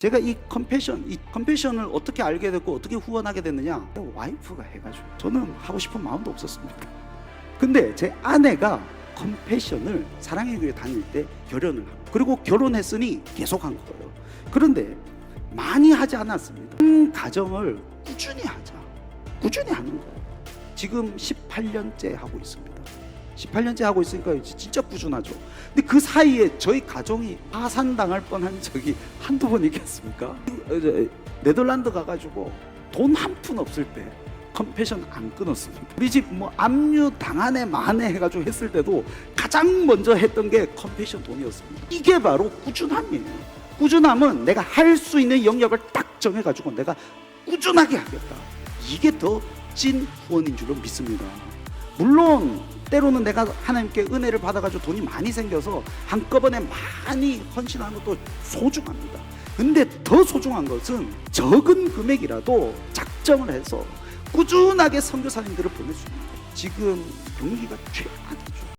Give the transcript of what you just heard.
제가 이 컴패션, 이 컴패션을 어떻게 알게 됐고 어떻게 후원하게 됐느냐? 와이프가 해가지고 저는 하고 싶은 마음도 없었습니다. 근데 제 아내가 컴패션을 사랑의 교회 다닐 때 결혼을 하고 그리고 결혼했으니 계속 한 거예요. 그런데 많이 하지 않았습니다. 한 가정을 꾸준히 하자. 꾸준히 하는 거예요. 지금 18년째 하고 있습니다. 18년째 하고 있으니까 진짜 꾸준하죠. 근데 그 사이에 저희 가정이 파산당할 뻔한 적이 한두 번 있겠습니까? 네덜란드 가가지고 돈 한 푼 없을 때 컴패션 안 끊었습니다. 우리 집 뭐 압류 당하네 마네 해가지고 했을 때도 가장 먼저 했던 게 컴패션 돈이었습니다. 이게 바로 꾸준함이에요. 꾸준함은 내가 할 수 있는 영역을 딱 정해가지고 내가 꾸준하게 하겠다. 이게 더 찐 후원인 줄로 믿습니다. 물론 때로는 내가 하나님께 은혜를 받아가지고 돈이 많이 생겨서 한꺼번에 많이 헌신하는 것도 소중합니다. 근데 더 소중한 것은 적은 금액이라도 작정을 해서 꾸준하게 선교사님들을 보낼 수 있는 거예요. 지금 분위기가 최악이죠.